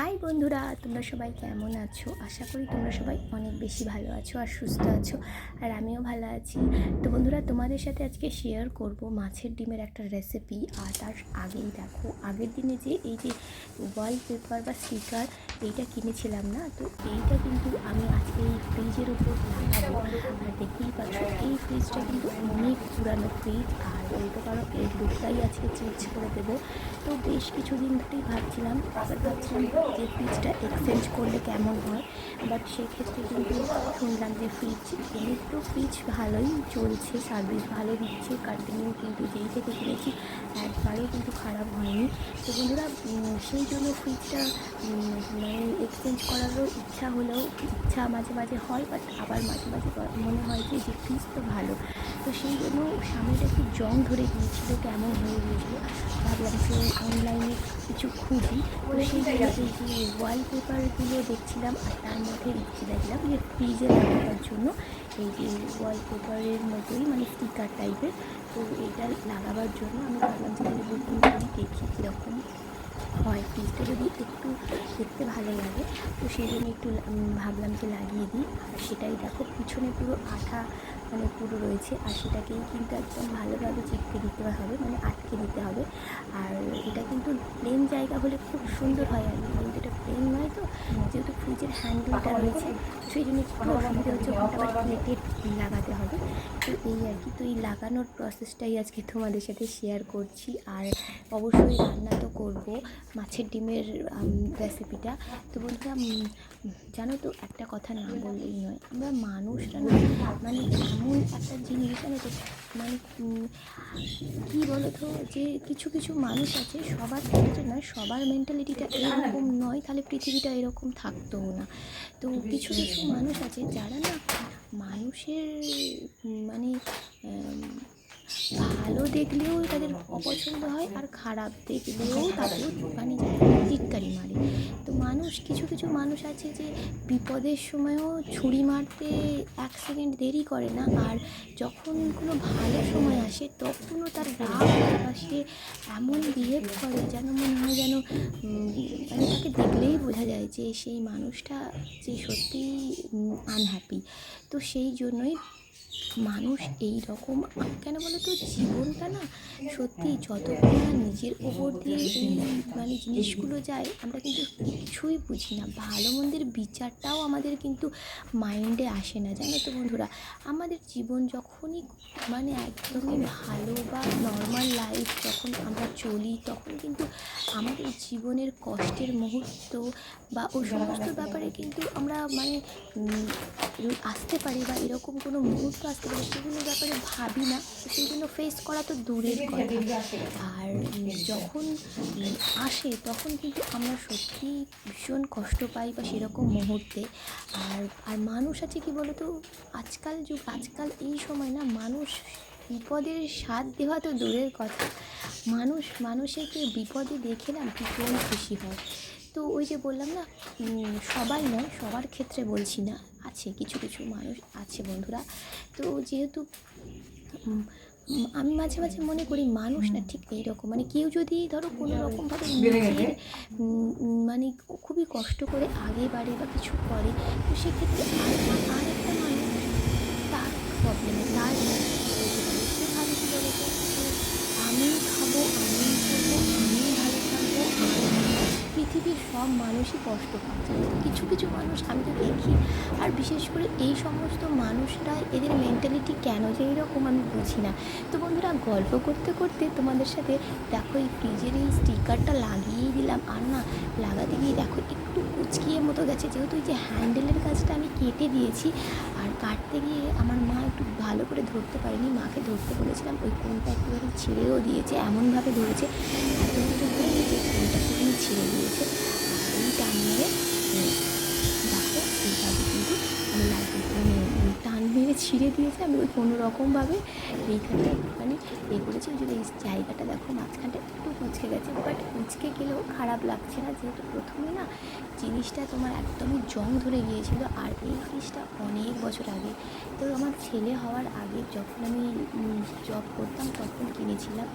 High বন্ধুরা, তোমরা সবাই কেমন আছো? আশা করি তোমরা সবাই অনেক বেশি ভালো আছো আর সুস্থ আছো, আর আমিও ভালো আছি। তো বন্ধুরা, তোমাদের সাথে আজকে শেয়ার করব মাছের ডিমের একটা রেসিপি আর তার আগেই দেখো, আগের দিনে যে এই যে ওয়ালপেপার বা স্টিকার এইটা কিনেছিলাম না, তো এইটা কিন্তু আমি আজকে এই ফ্রিজের উপর লাগাবো। আর দেখতেই পাচ্ছ, এই ফ্রিজটা কিন্তু অনেক পুরানো ফ্রিজ আর বলতে কারণ এই লুকটাই আজকে চেঞ্জ করে দেবো। তো বেশ কিছুদিন ধরেই ভাবছিলাম আবার ভাবছিলাম যে ফ্রিজটা এক্সচেঞ্জ করলে কেমন হয়। বাট সেক্ষেত্রে কিন্তু শুনলাম যে ফ্রিজ একটু ফ্রিজ ভালোই চলছে সার্ভিস ভালো দিচ্ছে কন্টিনিউ কিন্তু যেই থেকে কিনেছি একবারও কিন্তু খারাপ হয়নি। তো বন্ধুরা সেই জন্য ফ্রিজটা মানে এক্সচেঞ্জ করারও ইচ্ছা হলেও, ইচ্ছা মাঝে মাঝে হয় বাট আবার মাঝে মাঝে মনে হয় যে যে ফ্রিজ তো ভালো। তো সেই জন্য সামনেটা একটু জং ধরে গিয়েছিল, কেমন হয়ে গিয়েছিল, ভাবলাম যে অনলাইনে কিছু খুঁজি। তো সেই যে ওয়ালপেপারগুলো দেখছিলাম, আর তার মধ্যে ইচ্ছে দেখলাম যে ফ্রিজে লাগানোর জন্য, এই যে ওয়ালপেপারের মতোই মানে স্টিকার টাইপের তো এটা লাগাবার জন্য আমি ভাবলাম যে তাহলে বুকিং করি দেখি কীরকম হয়। পিসটা যদি একটু দেখতে ভালো লাগে, তো সেই জন্য একটু ভাবলাম যে লাগিয়ে দিই। আর সেটাই দেখো, পিছনে পুরো আঠা মানে পুরো রয়েছে আর সেটাকেই কিন্তু একদম ভালোভাবে চিপকে দিতে হবে মানে আটকে দিতে হবে। আর এটা কিন্তু প্লেন জায়গা হলে খুব সুন্দর হয় আর কিন্তু এটা প্লেন নয় তো, যেহেতু ফ্রিজের হ্যান্ডেলটা রয়েছে, সেই জন্য একটু অসুবিধা হচ্ছে আবার প্লেটে লাগাতে হবে। তো এই আর কি, তো এই লাগানোর প্রসেসটাই আজকে তোমাদের সাথে শেয়ার করছি। আর অবশ্যই রান্না তো করব মাছের ডিমের রেসিপিটা তো বন্ধুরা জানো তো একটা কথা না বললেই নয়, আমরা মানুষরা না মানে এমন একটা জিনিস জানো তো মানে কী বলো তো যে কিছু কিছু মানুষ আছে, সবার ক্ষেত্রে নয়, সবার মেন্টালিটিটা এরকম নয়, তাহলে পৃথিবীটা এরকম থাকতোও না। তো কিছু কিছু মানুষ আছে, যারা না মানুষের মানে ভালো দেখলেও তাদের অপছন্দ হয় আর খারাপ দেখলেও তাদের মানে টিটকারি মারে। তো মানুষ, কিছু কিছু মানুষ আছে যে বিপদের সময়ও ছুরি মারতে এক সেকেন্ড দেরি করে না। আর যখন কোনো ভালো সময় আসে, তখনও তার রাগ সে এমন বিহেভ করে যেন মনে হয় যেন মানে তাকে দেখলেই বোঝা যায় যে সেই মানুষটা যে সত্যিই আনহ্যাপি তো সেই জন্যই মানুষ এই রকম কেন বলো তো? জীবনটা না সত্যি যতক্ষণ না নিজের ওপর দিয়ে মানে জিনিসগুলো যায়, আমরা কিন্তু কিছুই বুঝি না। ভালো মন্দের বিচারটাও আমাদের কিন্তু মাইন্ডে আসে না, জানো তো বন্ধুরা? আমাদের জীবন যখনই মানে একদমই ভালো বা নর্মাল লাইফ যখন আমরা চলি, তখন কিন্তু আমাদের জীবনের কষ্টের মুহূর্ত বা ও সমস্ত ব্যাপারে কিন্তু আমরা মানে আসতে পারি বা এরকম কোনো মুহূর্ত আসতে পারে সেগুলো ব্যাপারে ভাবি না সেই জন্য ফেস করা তো দূরের কথা। আর যখন আসে তখন কিন্তু আমরা সত্যি ভীষণ কষ্ট পাই বা সেরকম মুহূর্তে। আর আর মানুষ আছে কি বলতো আজকাল যুগ আজকাল এই সময় না মানুষ বিপদের স্বাদ দেওয়া তো দূরের কথা। মানুষ মানুষেরকে বিপদে দেখে না ভীষণ খুশি হয়। তো ওই যে বললাম না সবাই নয় সবার ক্ষেত্রে বলছি না। আছে কিছু কিছু মানুষ আছে বন্ধুরা। তো যেহেতু আমি মাঝে মাঝে মনে করি মানুষ না ঠিক এইরকম। মানে কেউ যদি ধরো কোনো রকমভাবে নিজের মানে খুবই কষ্ট করে আগে বাড়ে বা কিছু করে তো সেক্ষেত্রে আর আর একটা মানুষ তার প্রবলেমে তার কী বলে আমি খাব আমি করব আমি ভালো থাকব আর পৃথিবীর সব মানুষই কষ্ট পাচ্ছে কিছু কিছু মানুষ আমি তো দেখি, আর বিশেষ করে এই সমস্ত মানুষরা, এদের মেন্টালিটি কেন যে এরকম আমি বুঝি না। তো বন্ধুরা, গল্প করতে করতে তোমাদের সাথে দেখো এই ফ্রিজের এই স্টিকারটা লাগিয়েই দিলাম। আর না, লাগাতে গিয়ে দেখো একটু কুচকিয়ে মতো গেছে। যেহেতু এই যে হ্যান্ডেলের কাজটা আমি কেটে দিয়েছি, আর কাটতে গিয়ে আমার মা একটু ভালো করে ধরতে পারেনি। মাকে ধরতে বলেছিলাম, ওই কোনটা একটুখানি ছিঁড়েও দিয়েছে, এমনভাবে ধরেছে। এত ছিঁড়ে দিয়েছে মেরে ছিঁড়ে দিয়েছে। আমি ওই কোনো রকমভাবে এইখানটা একটুখানি এ করেছি। জন্য এই জায়গাটা দেখো, মাঝখানটা একটু কুচকে গেছে। বাট কুচকে গেলেও খারাপ লাগছে না। যেহেতু প্রথমে না জিনিসটা তোমার একদমই জং ধরে গিয়েছিল। আর এই জিনিসটা অনেক বছর আগে। তো আমার ছেলে হওয়ার আগে যখন আমি জব করতাম, তখন কিনেছিলাম।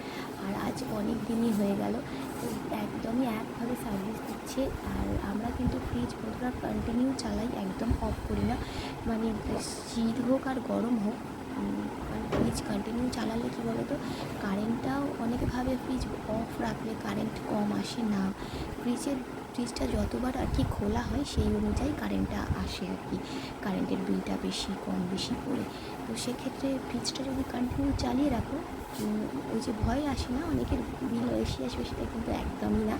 আর আজ অনেক দিনই হয়ে গেল। তো একদমই একভাবে সার্ভিস দিচ্ছে আর আমরা কিন্তু ফ্রিজ বন্ধুরা কন্টিনিউ চালাই, একদম অফ করি না। মানে শীত হোক আর গরম হোক ফ্রিজ কন্টিনিউ চালালে কী বলো তো কারেন্টটাও অনেকে ভাবে ফ্রিজ অফ রাখলে কারেন্ট কম আসে না। ফ্রিজের ফ্রিজটা যতবার আর কি খোলা হয়, সেই অনুযায়ী কারেন্টটা আসে আর কি। কারেন্টের বিলটা বেশি, কম বেশি পড়ে তো সেক্ষেত্রে ফ্রিজটা যদি কন্টিনিউ চালিয়ে রাখো ওই যে ভয় আসে না? অনেকের বিল বেশি আসবে সেটা কিন্তু একদমই না।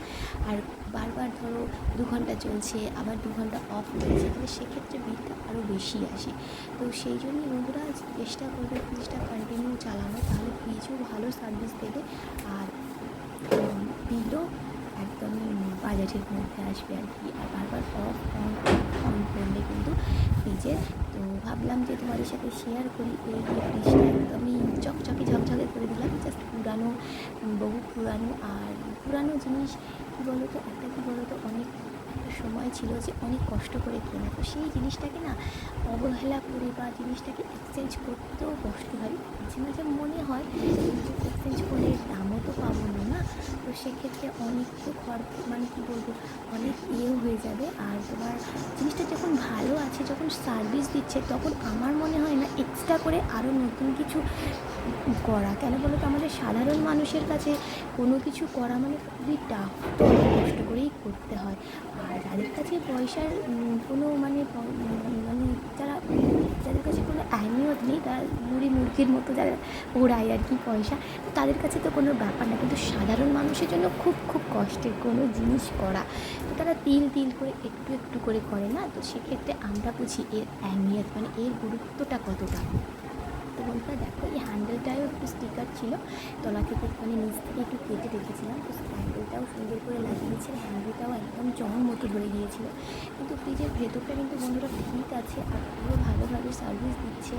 আর বারবার ধরো দু ঘণ্টা চলছে, আবার দু ঘণ্টা অফ রয়েছে, তাহলে সেক্ষেত্রে বিলটা আরও বেশি আসে। তো সেই জন্যই বন্ধুরা চেষ্টা করবে ফ্রিজটা কন্টিনিউ চালানো, তাহলে ফ্রিজও ভালো সার্ভিস দেবে। আর বিলও একদমই বাজেটের মধ্যে আসবে আর কি। আর বারবার অফ অন অন করলে কিন্তু ফ্রিজের তো ভাবলাম যে তোমাদের সাথে শেয়ার করি, এই ফ্রিজটা একদমই চকচকে ঝকঝকে করে দিলাম জাস্ট পুরানো বহু পুরানো আর পুরানো জিনিস কী বলো তো একটা কী বলো তো অনেক একটা সময় ছিল যে অনেক কষ্ট করে কেনা। তো সেই জিনিসটাকে না অবহেলা করে বা জিনিসটাকে এক্সচেঞ্জ করতেও কষ্ট হয়। মাঝে মাঝে মনে হয় এক্সচেঞ্জ করে দামও তো পাবো না না? তো সেক্ষেত্রে অনেক তো খরচ মানে কী বলব, অনেক ইয়েও হয়ে যাবে। আর তোমার জিনিসটা যখন ভালো আছে যখন সার্ভিস দিচ্ছে, তখন আমার মনে হয় না এক্সট্রা করে আরও নতুন কিছু করা। কেন বলো তো? আমাদের সাধারণ মানুষের কাছে কোনো কিছু করা মানে খুবই টাফ কষ্ট করেই করতে হয়। আর যাদের কাছে পয়সার কোনো মানে মানে যারা যাদের কাছে কোনো আহমিয়ত নেই, তারা মুড়ি মুরগির মতো যারা ওড়ায় আর কি পয়সা তাদের কাছে তো কোনো ব্যাপার না। কিন্তু সাধারণ মানুষের জন্য খুব খুব কষ্টের কোনো জিনিস করা। তো তারা তিল তিল করে একটু একটু করে করে না, তো সেক্ষেত্রে আমরা বুঝি এর আহমিয়ত মানে এর গুরুত্বটা কতটা? তো দেখো, এই হ্যান্ডেলটাও একটু স্টিকার ছিল। তলা থেকে মানে নিচ থেকে একটু কেটে রেখেছিলাম। তো হ্যান্ডেলটাও সুন্দর করে লাগিয়েছে হ্যান্ডেলটাও একদম জং মতো ধরে গিয়েছিল। কিন্তু ফ্রিজের ভেতরটা কিন্তু বন্ধুরা ঠিক আছে, আর পুরো ভালোভাবে সার্ভিস দিচ্ছে।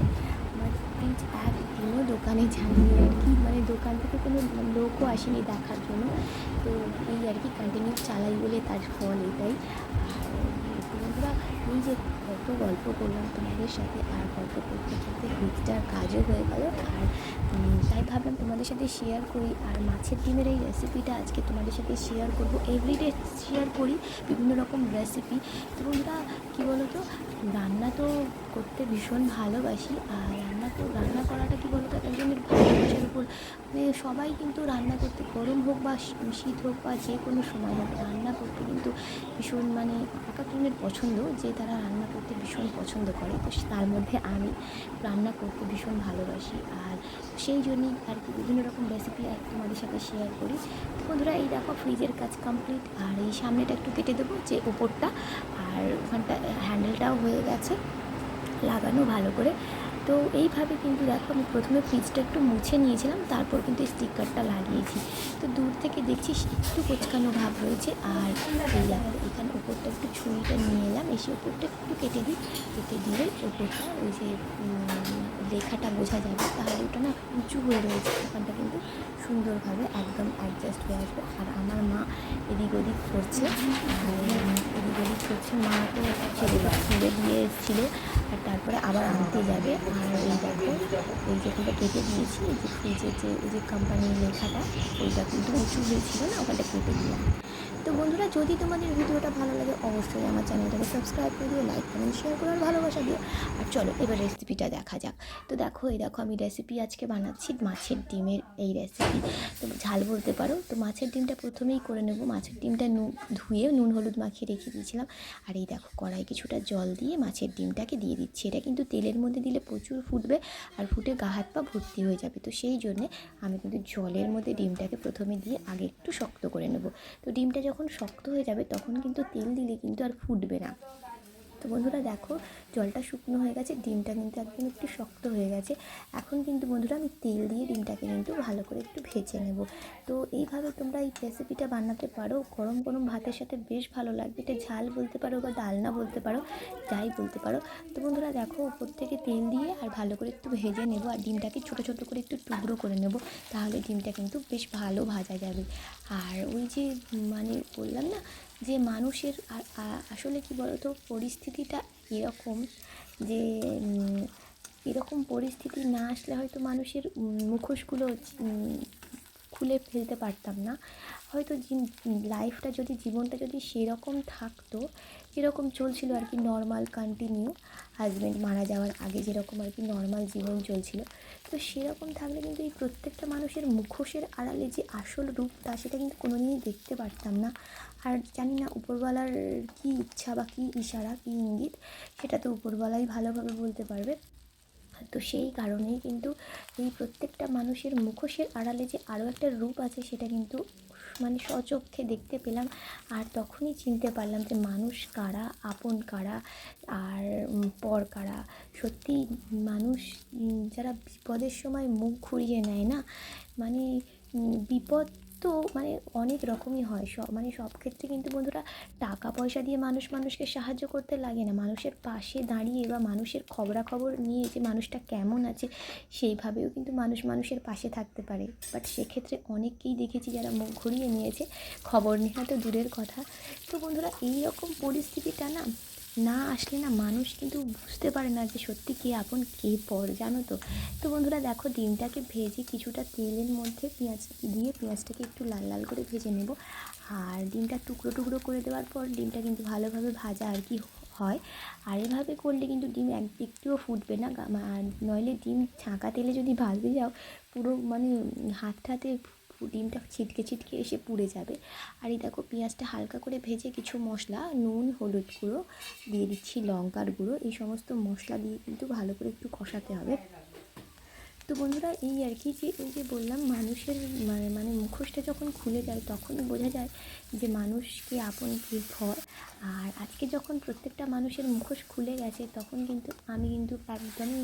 আমার ফ্রিজ একদিনও দোকানে যায়নি আর কি। মানে দোকান থেকে কোনো লোকও আসেনি দেখার জন্য। তো এই আর কি কন্টিনিউ চালাই বলে তার ফল এটাই। এই যে কত গল্প করলাম তোমাদের সাথে আর গল্প করতে করতে ফ্রিজটার কাজও হয়ে গেল আর তাই ভাবলাম তোমাদের সাথে শেয়ার করি। আর মাছের ডিমের এই রেসিপিটা আজকে তোমাদের সাথে শেয়ার করব। এভরিডে শেয়ার করি বিভিন্ন রকম রেসিপি তো বন্ধুরা, কী বলো তো রান্না তো করতে ভীষণ ভালোবাসি, আর রান্না তো রান্না করাটা কী বলতো? একজনের ভালোবাসার উপর। মানে সবাই কিন্তু রান্না করতে গরম হোক বা শীত হোক বা যে কোনো সময় হোক, রান্না করতে কিন্তু ভীষণ মানে এক একজনের পছন্দ, যে তারা রান্না করতে ভীষণ পছন্দ করে। তো তার মধ্যে আমি রান্না করতে ভীষণ ভালোবাসি। আর সেই জন্যই আর কি বিভিন্ন রকম রেসিপি তোমাদের সাথে শেয়ার করি। বন্ধুরা, এই দেখো ফ্রিজের কাজ কমপ্লিট আর এই সামনেটা একটু কেটে দেবো যে উপরটা, আর ওখানটা হ্যান্ডেলটাও হয়ে গেছে, লাগানো ভালো করে। তো এইভাবে কিন্তু দেখো আমি প্রথমে ফ্রিজটা একটু মুছে নিয়েছিলাম, তারপর কিন্তু স্টিকারটা লাগিয়েছি। তো দূর থেকে দেখছি একটু কোচকানো ভাব রয়েছে, আর এখানে ওপরটা একটু ছুরিটা নিয়ে এলাম, এসে ওপরটা একটু কেটে দিই, কেটে দিয়ে ওপরটা ওই যে লেখাটা বোঝা যাবে। তাহলে ওটা না উঁচু হয়ে রয়েছে ওখানটা কিন্তু সুন্দরভাবে একদম অ্যাডজাস্ট হয়ে আসবে। আর আমার মা এদিক ওদিক করছে। এদিক ওদিক করছে, মা তো ছেলেটা ছেড়ে দিয়ে এসেছিল। আর তারপরে আবার আনতে যাবে। আর এই দেখো, এই যেখানটা কেটে দিয়েছি যে যে যে কোম্পানির লেখাটা ওইটা কিন্তু উঁচু হয়েছিল না, ওখানটা কেটে দিলাম। তো বন্ধুরা, যদি তোমাদের ভিডিওটা ভালো লাগে, অবশ্যই আমার চ্যানেলটাকে সাবস্ক্রাইব করে দিও লাইক কমেন্ট শেয়ার করে আর ভালোবাসা দিও। আর চলো, এবার রেসিপিটা দেখা যাক। তো দেখো, এই দেখো, আমি রেসিপি আজকে বানাচ্ছি মাছের ডিমের এই রেসিপি তো ঝাল বলতে পারো, তো মাছের ডিমটা প্রথমেই করে নেব। মাছের ডিমটা নুন ধুয়ে নুন, হলুদ মাখিয়ে রেখে দিয়েছিলাম। আর এই দেখো, কড়াই কিছুটা জল দিয়ে মাছের ডিমটাকে দিয়ে দিচ্ছি। এটা কিন্তু তেলের মধ্যে দিলে প্রচুর ফুটবে আর ফুটে গা, হাত, পা ভর্তি হয়ে যাবে। তো সেই জন্যে আমি কিন্তু জলের মধ্যে ডিমটাকে প্রথমে দিয়ে আগে একটু শক্ত করে নেব। তো ডিমটা যখন শক্ত হয়ে যাবে তখন কিন্তু তেল দিলে কিন্তু আর ফুটবে না। তো বন্ধুরা দেখো, জলটা শুকনো হয়ে গেছে, ডিমটা কিন্তু একদম একটু শক্ত হয়ে গেছে। এখন কিন্তু বন্ধুরা আমি তেল দিয়ে ডিমটাকে কিন্তু ভালো করে একটু ভেজে নেব। তো এইভাবে তোমরা এই রেসিপিটা বানাতে পারো, গরম গরম ভাতের সাথে বেশ ভালো লাগবে। এটা ঝাল বলতে পারো বা ডালনা বলতে পারো, যাই বলতে পারো। তো বন্ধুরা দেখো, ওপর থেকে তেল দিয়ে আর ভালো করে একটু ভেজে নেব আর ডিমটাকে ছোটো ছোটো করে একটু টুকরো করে নেব, তাহলে ডিমটা কিন্তু বেশ ভালো ভাজা যাবে। আর ওই যে মানে বললাম না যে মানুষের আসলে কি বলতো, পরিস্থিতিটা এরকম যে এরকম পরিস্থিতি না আসলে হয়তো মানুষের মুখোশগুলো খুলে ফেলতে পারতাম না। হয়তো লাইফটা যদি, জীবনটা যদি সেরকম থাকতো যেরকম চলছিল আর কি নর্মাল কন্টিনিউ হাজব্যান্ড মারা যাওয়ার আগে যেরকম আর কি নর্মাল জীবন চলছিল। তো সেরকম থাকলে কিন্তু এই প্রত্যেকটা মানুষের মুখোশের আড়ালে যে আসল রূপ, তা সেটা কিন্তু কোনোদিনই দেখতে পারতাম না। আর জানি না উপরওয়ালার কী ইচ্ছা বা কী ইশারা, কী ইঙ্গিত, সেটা তো উপরওয়ালাই ভালোভাবে বলতে পারবে। তো সেই কারণেই কিন্তু এই প্রত্যেকটা মানুষের মুখোশের আড়ালে যে আরও একটা রূপ আছে, সেটা কিন্তু মানে স্বচক্ষে দেখতে পেলাম আর তখনই চিনতে পারলাম যে মানুষ কারা, আপন কারা আর পর কারা। সত্যি মানুষ যারা বিপদের সময় মুখ ঘুরিয়ে নেয় না মানে বিপদ তো মানে অনেক রকমই হয়। সব মানে সব ক্ষেত্রে কিন্তু বন্ধুরা টাকা পয়সা দিয়ে মানুষ মানুষকে সাহায্য করতে লাগে না। মানুষের পাশে দাঁড়িয়ে বা মানুষের খবরাখবর নিয়ে যে মানুষটা কেমন আছে, সেইভাবেও কিন্তু মানুষ মানুষের পাশে থাকতে পারে। বাট সেক্ষেত্রে অনেককেই দেখেছি যারা মুখ ঘুরিয়ে নিয়েছে। খবর নেওয়া তো দূরের কথা। তো বন্ধুরা এই রকম পরিস্থিতিটা না না, আসলে না, মানুষ কিন্তু বুঝতে পারে না যে সত্যি কে আপন, কে পর, জানো তো? তো বন্ধুরা, দেখো, ডিমটাকে ভেজে কিছুটা তেলের মধ্যে পেঁয়াজ, দিয়ে পেঁয়াজটাকে একটু লাল লাল করে ভেজে নেব। আর ডিমটা টুকরো টুকরো করে দেওয়ার পর ডিমটা কিন্তু ভালোভাবে ভাজা আর কি হয়। আর এভাবে করলে কিন্তু ডিম এক, একটুও ফুটবে না আর নইলে ডিম ছাঁকা তেলে যদি ভাজতে যাও, পুরো মানে হাতটাতে পু- ডিমটা ছিটকে ছিটকে এসে পুড়ে যাবে। আর এই দেখো পেঁয়াজটা হালকা করে ভেজে কিছু মশলা, নুন, হলুদ গুঁড়ো, দিয়ে দিচ্ছি লঙ্কার গুঁড়ো। এই সমস্ত মশলা দিয়ে কিন্তু ভালো করে একটু কষাতে হবে। তো বন্ধুরা, এই আর কি যে, এই যে বললাম মানুষের মানে মানে মুখোশটা যখন খুলে যায়, তখনই বোঝা যায় যে মানুষকে আপন কী ভয় আর আজকে যখন প্রত্যেকটা মানুষের মুখোশ খুলে গেছে, তখন কিন্তু আমি কিন্তু একদমই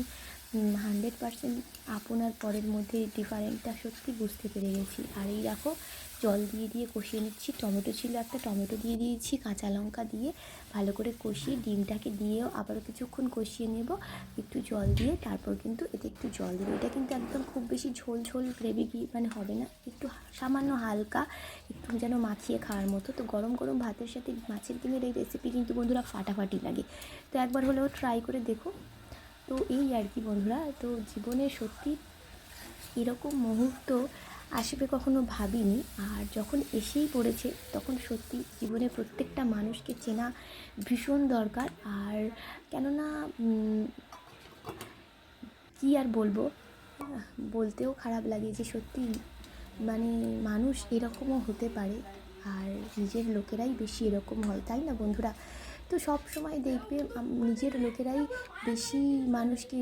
হান্ড্রেড পারসেন্ট আপনার পরের মধ্যে ডিফারেন্টটা সত্যি বুঝতে পেরে গেছি। আর এই দেখো জল দিয়ে দিয়ে কষিয়ে নিচ্ছি। টমেটো ছিল একটা, টমেটো দিয়ে দিয়েছি, কাঁচা লঙ্কা দিয়ে ভালো করে কষিয়ে ডিমটাকে দিয়েও আবারও কিছুক্ষণ কষিয়ে নেব। একটু জল দিয়ে, তারপর কিন্তু এতে একটু জল দেবো। এটা কিন্তু একদম খুব বেশি ঝোল ঝোল গ্রেভি মানে হবে না। একটু সামান্য হালকা, একটু যেন মাখিয়ে খাওয়ার মতো। তো গরম গরম ভাতের সাথে মাছের ডিমের এই রেসিপি কিন্তু বন্ধুরা ফাটাফাটি লাগে। তো একবার হলেও ট্রাই করে দেখো। তো এই আর কি বন্ধুরা, তো জীবনে সত্যি এরকম মুহূর্ত আসবে কখনো ভাবিনি, আর যখন এসেই পড়েছে, তখন সত্যি জীবনে প্রত্যেকটা মানুষকে চেনা ভীষণ দরকার। আর কেননা কী আর বলব? বলতেও খারাপ লাগে যে সত্যি মানে মানুষ এরকমও হতে পারে, আর নিজের লোকেরাই বেশি এরকম হয়, তাই না বন্ধুরা? তো সব সময় দেখবে নিজের লোকেরাই বেশি মানুষকে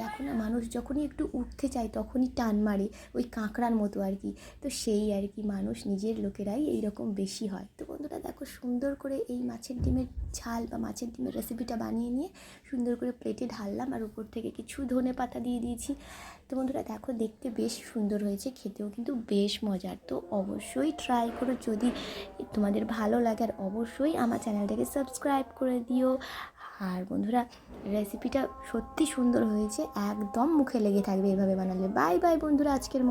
দেখো না, মানুষ যখনই একটু উঠতে চায় তখনই টান মারে, ওই কাঁকড়ার মতো আর কি। তো সেই আর কি মানুষ নিজের লোকেরাই এইরকম বেশি হয়। তো বন্ধুরা দেখো সুন্দর করে এই মাছের ডিমের ঝাল বা মাছের ডিমের রেসিপিটা বানিয়ে নিয়ে সুন্দর করে প্লেটে ঢাললাম আর উপর থেকে কিছু ধনে পাতা দিয়ে দিয়েছি। তো বন্ধুরা, দেখো, দেখতে বেশ সুন্দর হয়েছে, খেতেও কিন্তু বেশ মজার। তো অবশ্যই ট্রাই করো, যদি তোমাদের ভালো লাগে আর অবশ্যই আমার চ্যানেলটাকে সাবস্ক্রাইব করে দিও। আর বন্ধুরা রেসিপিটা সত্যি সুন্দর হয়েছে, একদম মুখে লেগে থাকবে এভাবে বানালে। বাই বাই বন্ধুরা, আজকের